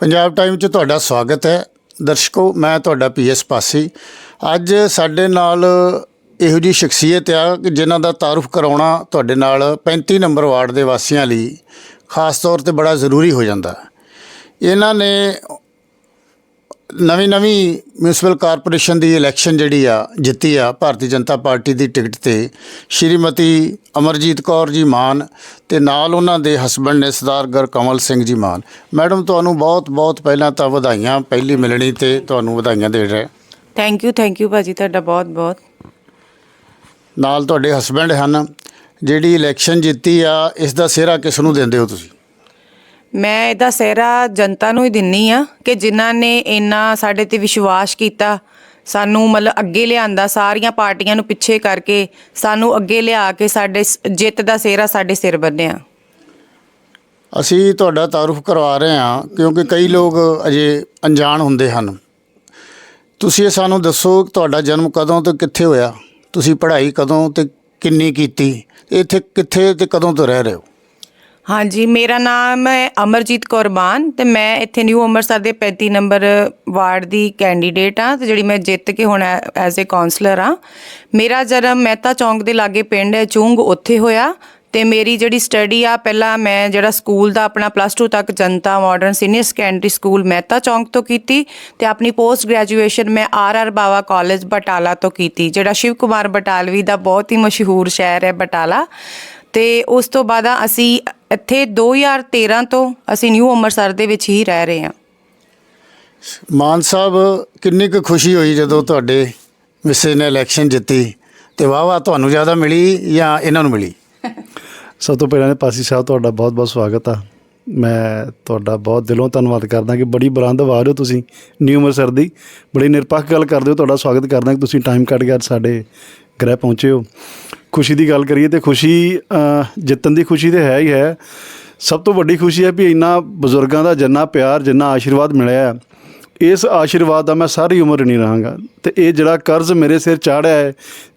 Punjab time 'ਚ ਤੁਹਾਡਾ ਸਵਾਗਤ ਹੈ। ਦਰਸ਼ਕੋ, ਮੈਂ ਤੁਹਾਡਾ ਪੀਐਸ ਪਾਸੀ। ਅੱਜ ਸਾਡੇ ਨਾਲ ਇਹੋ ਜੀ ਸ਼ਖਸੀਅਤ ਆ ਕਿ ਜਿਨ੍ਹਾਂ ਦਾ ਤਾਰਫ ਕਰਾਉਣਾ ਤੁਹਾਡੇ ਨਾਲ 35 ਨੰਬਰ ਵਾਰਡ ਦੇ ਵਾਸੀਆਂ ਲਈ ਖਾਸ ਤੌਰ ਤੇ ਬੜਾ ਜ਼ਰੂਰੀ ਹੋ ਜਾਂਦਾ। ਇਹਨਾਂ ਨੇ ਨਵੀਂ ਨਵੀਂ ਮਿਊਨਿਸਪਲ ਕਾਰਪੋਰੇਸ਼ਨ ਦੀ ਇਲੈਕਸ਼ਨ ਜਿਹੜੀ ਆ ਜਿੱਤੀ ਆ ਭਾਰਤੀ ਜਨਤਾ ਪਾਰਟੀ ਦੀ ਟਿਕਟ ਤੇ ਸ਼੍ਰੀਮਤੀ ਅਮਰਜੀਤ ਕੌਰ ਜੀ ਮਾਨ ਤੇ ਨਾਲ ਉਹਨਾਂ ਦੇ ਹਸਬੰਡ ਨੇ ਸਰਦਾਰ ਗੁਰਕਮਲ ਸਿੰਘ ਜੀ ਮਾਨ। ਮੈਡਮ ਤੁਹਾਨੂੰ ਬਹੁਤ ਬਹੁਤ ਪਹਿਲਾਂ ਤਾਂ ਵਧਾਈਆਂ ਪਹਿਲੀ ਮਿਲਣੀ ਤੇ ਤੁਹਾਨੂੰ ਵਧਾਈਆਂ ਦੇ ਰਹੇ। ਥੈਂਕ ਯੂ ਥੈਂਕ ਯੂ ਭਾਜੀ ਤੁਹਾਡਾ ਬਹੁਤ ਬਹੁਤ ਨਾਲ ਤੁਹਾਡੇ ਹਸਬੰਡ ਹਨ ਜਿਹੜੀ ਇਲੈਕਸ਼ਨ ਜਿੱਤੀ ਆ ਇਸ ਦਾ ਸਿਹਰਾ ਕਿਸ ਨੂੰ ਦਿੰਦੇ ਹੋ ਤੁਸੀਂ? ਮੈਂ ਇਹਦਾ ਸਿਹਰਾ ਜਨਤਾ ਨੂੰ ਹੀ ਦਿੰਨੀ ਆ ਕਿ ਜਿਨ੍ਹਾਂ ਨੇ ਇੰਨਾ ਸਾਡੇ ਤੇ ਵਿਸ਼ਵਾਸ ਕੀਤਾ, ਸਾਨੂੰ ਮਤਲਬ ਅੱਗੇ ਲਿਆਂਦਾ, ਸਾਰੀਆਂ ਪਾਰਟੀਆਂ ਨੂੰ ਪਿੱਛੇ ਕਰਕੇ ਸਾਨੂੰ ਅੱਗੇ ਲਿਆ ਕੇ ਸਾਡੇ ਸ- ਜਿੱਤ ਦਾ ਸਿਹਰਾ ਸਾਡੇ ਸਿਰ ਬੰਨਿਆ ਅਸੀਂ ਤੁਹਾਡਾ ਤਾਰਫ ਕਰਵਾ ਰਹੇ ਹਾਂ, ਕਿਉਂਕਿ ਕਈ ਲੋਕ ਅਜੇ ਅਣਜਾਣ ਹੁੰਦੇ ਹਨ। ਤੁਸੀਂ ਇਹ ਸਾਨੂੰ ਦੱਸੋ ਕਿ ਤੁਹਾਡਾ ਜਨਮ ਕਦੋਂ ਤੇ ਕਿੱਥੇ ਹੋਇਆ? ਤੁਸੀਂ ਪੜ੍ਹਾਈ ਕਦੋਂ ਤੇ ਕਿੰਨੀ ਕੀਤੀ? ਇੱਥੇ ਕਿੱਥੇ ਤੇ ਕਦੋਂ ਤੋਂ ਰਹਿ ਰਹੇ ਹੋ? ਹਾਂਜੀ, ਮੇਰਾ ਨਾਮ ਹੈ ਅਮਰਜੀਤ ਕੌਰ ਬਾਨ ਤੇ ਮੈਂ ਇੱਥੇ ਨਿਊ ਅੰਮ੍ਰਿਤਸਰ ਦੇ 35 ਨੰਬਰ ਵਾਰਡ ਦੀ ਕੈਂਡੀਡੇਟ ਆ ਤੇ ਜਿਹੜੀ ਮੈਂ ਜਿੱਤ ਕੇ ਹੁਣ ਐਜ਼ ਅ ਕਾਉਂਸਲਰ ਆ ਮੇਰਾ ਜਨਮ ਮਹਿਤਾ ਚੌਂਕ ਦੇ ਲਾਗੇ ਪਿੰਡ ਹੈ, ਚੁੰਗ ਉੱਥੇ ਹੋਇਆ ਤੇ ਮੇਰੀ ਜਿਹੜੀ ਸਟੱਡੀ ਆ, ਪਹਿਲਾਂ ਮੈਂ ਜਿਹੜਾ ਸਕੂਲ ਦਾ ਆਪਣਾ ਪਲੱਸ 2 ਤੱਕ Janta modern senior secondary school Mehta ਚੌਂਕ ਤੋਂ ਕੀਤੀ ਤੇ ਆਪਣੀ ਪੋਸਟ ਗ੍ਰੈਜੂਏਸ਼ਨ ਮੈਂ R R Bawa college Batala ਤੋਂ ਕੀਤੀ, ਜਿਹੜਾ ਸ਼ਿਵ ਕੁਮਾਰ ਬਟਾਲਵੀ ਦਾ ਬਹੁਤ ਹੀ ਮਸ਼ਹੂਰ ਸ਼ਹਿਰ ਹੈ ਬਟਾਲਾ। ਤੇ ਉਸ ਤੋਂ ਬਾਅਦ ਅਸੀਂ ਇੱਥੇ 2013 ਤੋਂ ਅਸੀਂ ਨਿਊ ਅੰਮ੍ਰਿਤਸਰ ਦੇ ਵਿੱਚ ਹੀ ਰਹਿ ਰਹੇ ਹਾਂ। ਮਾਨ ਸਾਹਿਬ ਕਿੰਨੀ ਕੁ ਖੁਸ਼ੀ ਹੋਈ ਜਦੋਂ ਤੁਹਾਡੇ ਵਿਸੇ ਨੇ ਇਲੈਕਸ਼ਨ ਜਿੱਤੀ ਤੇ ਵਾਹ ਵਾਹ ਤੁਹਾਨੂੰ ਜ਼ਿਆਦਾ ਮਿਲੀ ਜਾਂ ਇਹਨਾਂ ਨੂੰ ਮਿਲੀ? ਸਭ ਤੋਂ ਪਹਿਲਾਂ ਪਾਸੀ ਸਾਹਿਬ ਤੁਹਾਡਾ ਬਹੁਤ-ਬਹੁਤ ਸਵਾਗਤ ਆ। ਮੈਂ ਤੁਹਾਡਾ ਬਹੁਤ ਦਿਲੋਂ ਧੰਨਵਾਦ ਕਰਦਾ ਕਿ ਬੜੀ ਬੁਲੰਦ ਆਵਾਜ਼ ਹੋ ਤੁਸੀਂ ਨਿਊ ਅੰਮ੍ਰਿਤਸਰ ਦੀ। ਬੜੀ ਨਿਰਪੱਖ ਗੱਲ ਕਰਦੇ ਹੋ ਤੁਹਾਡਾ ਸਵਾਗਤ ਕਰਦਾ ਕਿ ਤੁਸੀਂ ਟਾਈਮ ਕੱਢ ਕੇ ਅੱਜ ਸਾਡੇ ਗ੍ਰਹਿ ਪਹੁੰਚੇ ਹੋ। ਖੁਸ਼ੀ ਦੀ ਗੱਲ ਕਰੀਏ ਤੇ ਖੁਸ਼ੀ ਜਿੱਤਣ ਦੀ ਖੁਸ਼ੀ ਤੇ ਹੈ ਹੀ ਹੈ। ਸਭ ਤੋਂ ਵੱਡੀ ਖੁਸ਼ੀ ਹੈ ਵੀ ਇੰਨਾ ਬਜ਼ੁਰਗਾਂ ਦਾ ਜਿੰਨਾ ਪਿਆਰ ਜਿੰਨਾ ਆਸ਼ੀਰਵਾਦ ਮਿਲਿਆ ਹੈ, ਇਸ ਆਸ਼ੀਰਵਾਦ ਦਾ ਮੈਂ ਸਾਰੀ ਉਮਰ ਨਹੀਂ ਰਹਾਂਗਾ। ਤੇ ਇਹ ਜਿਹੜਾ ਕਰਜ਼ ਮੇਰੇ ਸਿਰ ਚਾੜਿਆ ਹੈ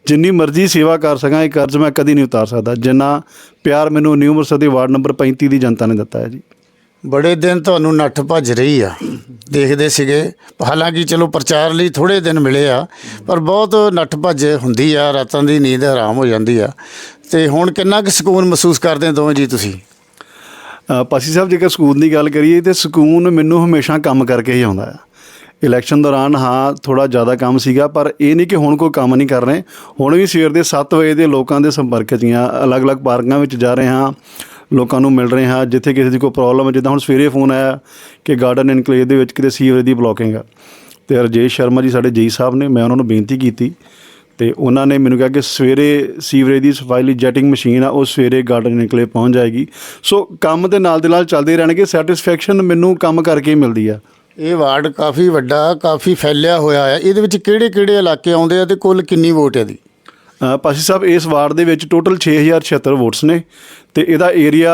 ਜਿੰਨੀ ਮਰਜ਼ੀ ਸੇਵਾ ਕਰ ਸਕਾਂ ਇਹ ਕਰਜ਼ ਮੈਂ ਕਦੀ ਨਹੀਂ ਉਤਾਰ ਸਕਦਾ ਜਿੰਨਾ ਪਿਆਰ ਮੈਨੂੰ ਨਿਊ ਅੰਮ੍ਰਿਤਸਰ ਦੇ ਵਾਰਡ ਨੰਬਰ 35 ਦੀ ਜਨਤਾ ਨੇ ਦਿੱਤਾ ਹੈ ਜੀ। ਬੜੇ ਦਿਨ ਤੁਹਾਨੂੰ ਨੱਠ ਭੱਜ ਰਹੀ ਆ। ਦੇਖਦੇ ਸੀਗੇ। ਹਾਲਾਂਕਿ ਚਲੋ ਪ੍ਰਚਾਰ ਲਈ ਥੋੜੇ ਦਿਨ ਮਿਲੇ ਆ, ਪਰ ਬਹੁਤ ਨੱਠ ਭੱਜ ਹੁੰਦੀ ਆ, ਰਾਤਾਂ ਦੀ ਨੀਂਦ ਹਰਾਮ ਹੋ ਜਾਂਦੀ ਆ। ਤੇ ਹੁਣ ਕਿੰਨਾ ਕੁ ਸਕੂਨ ਮਹਿਸੂਸ ਕਰਦੇ ਦੋਵੇਂ ਜੀ ਤੁਸੀਂ? ਪਾਸੀ ਸਾਹਿਬ, ਜੇਕਰ ਸਕੂਨ ਦੀ ਗੱਲ ਕਰੀਏ, ਤੇ ਸਕੂਨ ਮੈਨੂੰ ਹਮੇਸ਼ਾ ਕੰਮ ਕਰਕੇ ਹੀ ਆਉਂਦਾ ਆ। ਇਲੈਕਸ਼ਨ ਦੌਰਾਨ ਹਾਂ ਥੋੜਾ ਜ਼ਿਆਦਾ ਕੰਮ ਸੀਗਾ, ਪਰ ਇਹ ਨਹੀਂ ਕਿ ਹੁਣ ਕੋਈ ਕੰਮ ਨਹੀਂ ਕਰ ਰਹੇ। ਹੁਣ ਵੀ ਸਵੇਰ ਦੇ 7 ਵਜੇ ਦੇ ਲੋਕਾਂ ਦੇ ਸੰਪਰਕ 'ਚ ਹਾਂ ਅਲੱਗ-ਅਲੱਗ ਪਾਰਕਾਂ ਵਿੱਚ ਜਾ ਰਹੇ ਹਾਂ। ਲੋਕਾਂ ਨੂੰ ਮਿਲ ਰਹੇ ਹਾਂ। ਜਿੱਥੇ ਕਿਸੇ ਦੀ ਕੋਈ ਪ੍ਰੋਬਲਮ ਹੈ ਜਿੱਦਾਂ ਹੁਣ ਸਵੇਰੇ ਫੋਨ ਆਇਆ ਕਿ ਗਾਰਡਨ ਇਨਕਲੇਵ ਦੇ ਵਿੱਚ ਕਿਤੇ ਸੀਵਰੇਜ ਦੀ ਬਲੋਕਿੰਗ ਆ। ਤੇ ਰਜੇਸ਼ ਸ਼ਰਮਾ ਜੀ ਸਾਡੇ ਜੀ ਸਾਹਿਬ ਨੇ ਮੈਂ ਉਹਨਾਂ ਨੂੰ ਬੇਨਤੀ ਕੀਤੀ। ਤੇ ਉਹਨਾਂ ਨੇ ਮੈਨੂੰ ਕਿਹਾ ਕਿ ਸਵੇਰੇ ਸੀਵਰੇਜ ਦੀ ਸਫ਼ਾਈ ਲਈ ਜੈਟਿੰਗ ਮਸ਼ੀਨ ਆ ਉਹ ਸਵੇਰੇ ਗਾਰਡਨ ਨਿਕਲੇ ਪਹੁੰਚ ਜਾਏਗੀ। ਸੋ ਕੰਮ ਦੇ ਨਾਲ ਦੇ ਨਾਲ ਚੱਲਦੇ ਰਹਿਣਗੇ। ਸੈਟੀਸਫੈਕਸ਼ਨ ਮੈਨੂੰ ਕੰਮ ਕਰਕੇ ਹੀ ਮਿਲਦੀ ਆ। ਇਹ ਵਾਰਡ ਕਾਫੀ ਵੱਡਾ ਕਾਫੀ ਫੈਲਿਆ ਹੋਇਆ ਹੈ। ਇਹਦੇ ਵਿੱਚ ਕਿਹੜੇ ਕਿਹੜੇ ਇਲਾਕੇ ਆਉਂਦੇ ਆ ਤੇ ਕੁੱਲ ਕਿੰਨੀ ਵੋਟ ਹੈ ਦੀ ਪਾਸੀ ਸਾਹਿਬ ਇਸ ਵਾਰਡ ਦੇ ਵਿੱਚ ਟੋਟਲ 6076 ਵੋਟਸ ਨੇ। ਤੇ ਇਹਦਾ ਏਰੀਆ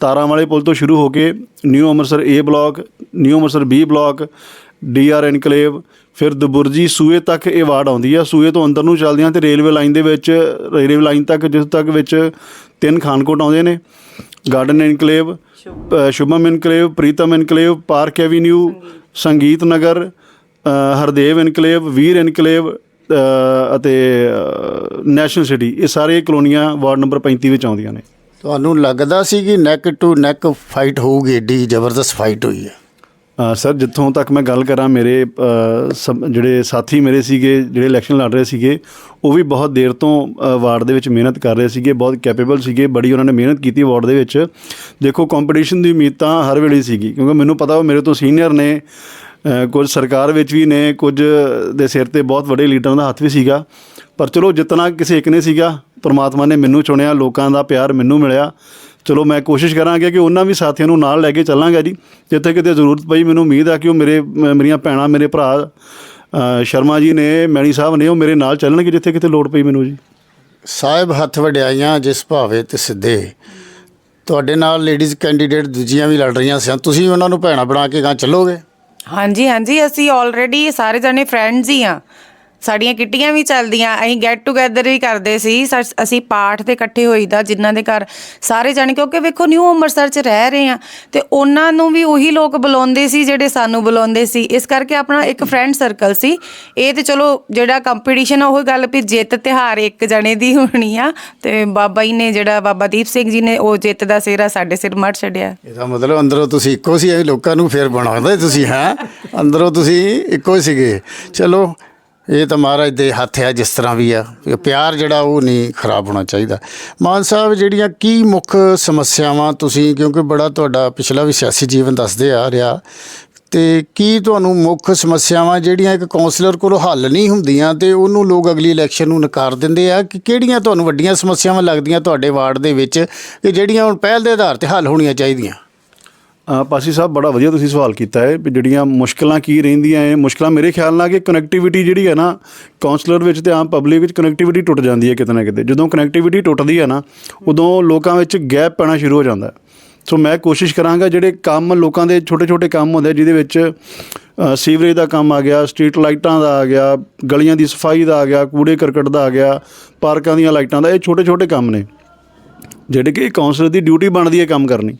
ਤਾਰਾਂ ਵਾਲੇ ਪੁਲ ਤੋਂ ਸ਼ੁਰੂ ਹੋ ਕੇ new Amritsar A block new Amritsar B block DR enclave ਫਿਰ ਦਬੁਰਜੀ ਸੂਏ ਤੱਕ ਇਹ ਵਾਰਡ ਆਉਂਦੀ ਆ। ਸੂਏ ਤੋਂ ਅੰਦਰ ਨੂੰ ਚੱਲਦੀਆਂ ਤੇ ਰੇਲਵੇ ਲਾਈਨ ਦੇ ਵਿੱਚ ਰੇਲਵੇ ਲਾਈਨ ਤੱਕ ਜਿਸ ਤੱਕ ਵਿੱਚ ਤਿੰਨ ਖਾਨਕੋਟ ਆਉਂਦੇ ਨੇ। Garden enclave Shubham. Enclave Pritam enclave park avenue Sangeet. Nagar Hardev enclave Veer enclave ਅਤੇ ਨੈਸ਼ਨਲ ਸਿਟੀ ਇਹ ਸਾਰੇ ਕਲੋਨੀਆਂ ਵਾਰਡ ਨੰਬਰ 35 ਵਿੱਚ ਆਉਂਦੀਆਂ ਨੇ। ਤੁਹਾਨੂੰ ਲੱਗਦਾ ਸੀ ਕਿ ਨੈਕ ਟੂ ਨੈਕ ਫਾਈਟ ਹੋਊਗੀ ਏਡੀ ਜ਼ਬਰਦਸਤ ਫਾਈਟ ਹੋਈ ਹੈ? ਸਰ ਜਿੱਥੋਂ ਤੱਕ ਮੈਂ ਗੱਲ ਕਰਾਂ ਮੇਰੇ ਅ, ਜਿਹੜੇ ਸਾਥੀ ਮੇਰੇ ਸੀਗੇ ਜਿਹੜੇ ਇਲੈਕਸ਼ਨ ਲੜ ਰਹੇ ਸੀਗੇ ਉਹ ਵੀ ਬਹੁਤ ਦੇਰ ਤੋਂ ਵਾਰਡ ਦੇ ਵਿੱਚ ਮਿਹਨਤ ਕਰ ਰਹੇ ਸੀਗੇ ਬਹੁਤ ਕੈਪੇਬਲ ਸੀਗੇ ਬੜੀ ਉਹਨਾਂ ਨੇ ਮਿਹਨਤ ਕੀਤੀ ਵਾਰਡ ਦੇ ਵਿੱਚ। ਦੇਖੋ ਕੰਪੀਟੀਸ਼ਨ ਦੀ ਉਮੀਦ ਤਾਂ ਹਰ ਵੇਲੇ ਸੀਗੀ ਕਿਉਂਕਿ ਮੈਨੂੰ ਪਤਾ ਉਹ ਮੇਰੇ ਤੋਂ ਸੀਨੀਅਰ ਨੇ ਕੁਝ ਸਰਕਾਰ ਵਿੱਚ ਵੀ ਨੇ ਕੁਝ ਦੇ ਸਿਰ ਤੇ ਬਹੁਤ ਵੱਡੇ ਲੀਡਰਾਂ ਦਾ ਹੱਥ ਵੀ ਸੀਗਾ। ਪਰ ਚਲੋ ਜਿਤਨਾ ਕਿਸੇ ਇੱਕ ਨੇ ਸੀਗਾ ਪ੍ਰਮਾਤਮਾ ਨੇ ਮੈਨੂੰ ਚੁਣਿਆ ਲੋਕਾਂ ਦਾ ਪਿਆਰ ਮੈਨੂੰ ਮਿਲਿਆ। ਚਲੋ ਮੈਂ ਕੋਸ਼ਿਸ਼ ਕਰਾਂਗਾ ਕਿ ਉਹਨਾਂ ਵੀ ਸਾਥੀਆਂ ਨੂੰ ਨਾਲ ਲੈ ਕੇ ਚੱਲਾਂਗਾ ਜੀ। ਜਿੱਥੇ ਕਿਤੇ ਜ਼ਰੂਰਤ ਪਈ ਮੈਨੂੰ ਉਮੀਦ ਆ ਕਿ ਉਹ ਮੇਰੇ ਮੇਰੀਆਂ ਭੈਣਾਂ ਮੇਰੇ ਭਰਾ ਸ਼ਰਮਾ ਜੀ ਨੇ ਮੈਣੀ ਸਾਹਿਬ ਨੇ ਉਹ ਮੇਰੇ ਨਾਲ ਚੱਲਣਗੇ ਜਿੱਥੇ ਕਿਤੇ ਲੋੜ ਪਈ ਮੈਨੂੰ ਜੀ। ਸਾਹਿਬ ਹੱਥ ਵਡਿਆਈਆਂ ਜਿਸ ਭਾਵੇ ਤੇ ਸਿੱਧੇ। ਤੁਹਾਡੇ ਨਾਲ ਲੇਡੀਜ਼ ਕੈਂਡੀਡੇਟ ਦੂਜੀਆਂ ਵੀ ਲੜ ਰਹੀਆਂ ਸਨ। ਤੁਸੀਂ ਉਹਨਾਂ ਨੂੰ ਭੈਣਾ ਬਣਾ ਕੇ ਗਾਂ ਚੱਲੋਗੇ? ਹਾਂਜੀ ਹਾਂਜੀ ਅਸੀਂ ਆਲਰੇਡੀ ਸਾਰੇ ਜਣੇ ਫਰੈਂਡਸ ਹੀ ਆ ਸਾਡੀਆਂ ਕਿੱਟੀਆਂ ਵੀ ਚੱਲਦੀਆਂ, ਅਸੀਂ ਗੈਟ ਟੂਗੇਦਰ ਵੀ ਕਰਦੇ ਸੀ ਸਾ- ਅਸੀਂ ਪਾਠ ਤੇ ਇਕੱਠੇ ਹੋਈਦਾ ਜਿਨ੍ਹਾਂ ਦੇ ਘਰ ਸਾਰੇ ਜਾਣੇ, ਕਿਉਂਕਿ ਵੇਖੋ ਨਿਊ ਅੰਮ੍ਰਿਤਸਰ 'ਚ ਰਹਿ ਰਹੇ ਆ ਤੇ ਉਹਨਾਂ ਨੂੰ ਵੀ ਉਹੀ ਲੋਕ ਬੁਲਾਉਂਦੇ ਸੀ ਜਿਹੜੇ ਸਾਨੂੰ ਬੁਲਾਉਂਦੇ ਸੀ। ਇਸ ਕਰਕੇ ਆਪਣਾ ਇੱਕ ਫਰੈਂਡ ਸਰਕਲ ਸੀ। ਇਹ ਤੇ ਚਲੋ, ਜਿਹੜਾ ਕੰਪੀਟੀਸ਼ਨ ਆ, ਉਹ ਗੱਲ ਵੀ ਜਿੱਤ ਤਿਹਾਰ ਇੱਕ ਜਣੇ ਦੀ ਹੋਣੀ ਆ, ਤੇ ਬਾਬਾ ਜੀ ਨੇ ਜਿਹੜਾ ਬਾਬਾ ਦੀਪ ਸਿੰਘ ਜੀ ਨੇ, ਉਹ ਜਿੱਤ ਦਾ ਸਿਹਰਾ ਸਾਡੇ ਸਿਰ ਮੜ ਛੱਡਿਆ। ਇਹਦਾ ਮਤਲਬ ਅੰਦਰੋਂ ਤੁਸੀਂ ਇੱਕੋ ਸੀ ਇਹ ਲੋਕਾਂ ਨੂੰ ਫੇਰ ਬਣਾਉਂਦੇ ਤੁਸੀਂ, ਹੈ? ਅੰਦਰੋਂ ਤੁਸੀਂ ਇੱਕੋ ਹੀ ਸੀਗੇ। ਚਲੋ ਇਹ ਤਾਂ ਮਹਾਰਾਜ ਦੇ ਹੱਥ ਆ ਜਿਸ ਤਰ੍ਹਾਂ ਵੀ ਆ। ਇਹ ਪਿਆਰ ਜਿਹੜਾ ਉਹ ਨਹੀਂ ਖਰਾਬ ਹੋਣਾ ਚਾਹੀਦਾ। ਮਾਨ ਸਾਹਿਬ, ਜਿਹੜੀਆਂ ਕੀ ਮੁੱਖ ਸਮੱਸਿਆਵਾਂ ਤੁਸੀਂ, ਕਿਉਂਕਿ ਬੜਾ ਤੁਹਾਡਾ ਪਿਛਲਾ ਵੀ ਸਿਆਸੀ ਜੀਵਨ ਦੱਸਦੇ ਆ ਰਿਹਾ, ਤੇ ਕੀ ਤੁਹਾਨੂੰ ਮੁੱਖ ਸਮੱਸਿਆਵਾਂ ਜਿਹੜੀਆਂ ਇੱਕ ਕਾਉਂਸਲਰ ਕੋਲੋਂ ਹੱਲ ਨਹੀਂ ਹੁੰਦੀਆਂ, ਤੇ ਉਹਨੂੰ ਲੋਕ ਅਗਲੀ ਇਲੈਕਸ਼ਨ ਨੂੰ ਨਕਾਰ ਦਿੰਦੇ ਆ, ਕਿ ਕਿਹੜੀਆਂ ਤੁਹਾਨੂੰ ਵੱਡੀਆਂ ਸਮੱਸਿਆਵਾਂ ਲੱਗਦੀਆਂ ਤੁਹਾਡੇ ਵਾਰਡ ਦੇ ਵਿੱਚ, ਕਿ ਜਿਹੜੀਆਂ ਹੁਣ ਪਹਿਲ ਦੇ ਆਧਾਰ ਤੇ ਹੱਲ ਹੋਣੀਆਂ ਚਾਹੀਦੀਆਂ? ਪਾਸੀ ਸਾਹਿਬ, ਬੜਾ ਵਧੀਆ ਤੁਸੀਂ ਸਵਾਲ ਕੀਤਾ ਹੈ ਵੀ ਜਿਹੜੀਆਂ ਮੁਸ਼ਕਲਾਂ ਕੀ ਰਹਿੰਦੀਆਂ ਹੈ। ਮੁਸ਼ਕਲਾਂ ਮੇਰੇ ਖਿਆਲ ਨਾਲ ਕਿ ਕਨੈਕਟੀਵਿਟੀ ਜਿਹੜੀ ਹੈ ਨਾ ਕਾਉਂਸਲਰ ਵਿੱਚ ਤੇ ਆਮ ਪਬਲਿਕ ਵਿੱਚ ਕਨੈਕਟੀਵਿਟੀ ਟੁੱਟ ਜਾਂਦੀ ਹੈ ਕਿਤੇ ਨਾ ਕਿਤੇ। ਜਦੋਂ ਕਨੈਕਟੀਵਿਟੀ ਟੁੱਟਦੀ ਹੈ ਨਾ, ਉਦੋਂ ਲੋਕਾਂ ਵਿੱਚ ਗੈਪ ਪੈਣਾ ਸ਼ੁਰੂ ਹੋ ਜਾਂਦਾ ਸੋ ਮੈਂ ਕੋਸ਼ਿਸ਼ ਕਰਾਂਗਾ ਜਿਹੜੇ ਕੰਮ ਲੋਕਾਂ ਦੇ ਛੋਟੇ ਛੋਟੇ ਕੰਮ ਹੁੰਦੇ ਜਿਹਦੇ ਵਿੱਚ ਸੀਵਰੇਜ ਦਾ ਕੰਮ ਆ ਗਿਆ, ਸਟਰੀਟ ਲਾਈਟਾਂ ਦਾ ਆ ਗਿਆ, ਗਲੀਆਂ ਦੀ ਸਫ਼ਾਈ ਦਾ ਆ ਗਿਆ, ਕੂੜੇ ਕਰਕਟ ਦਾ ਆ ਗਿਆ, ਪਾਰਕਾਂ ਦੀਆਂ ਲਾਈਟਾਂ ਦਾ, ਇਹ ਛੋਟੇ ਛੋਟੇ ਕੰਮ ਨੇ। ਜਿਹੜੇ ਕਿ ਕਾਉਂਸਲਰ ਦੀ ਡਿਊਟੀ ਬਣਦੀ ਹੈ ਕੰਮ ਕਰਨੀ।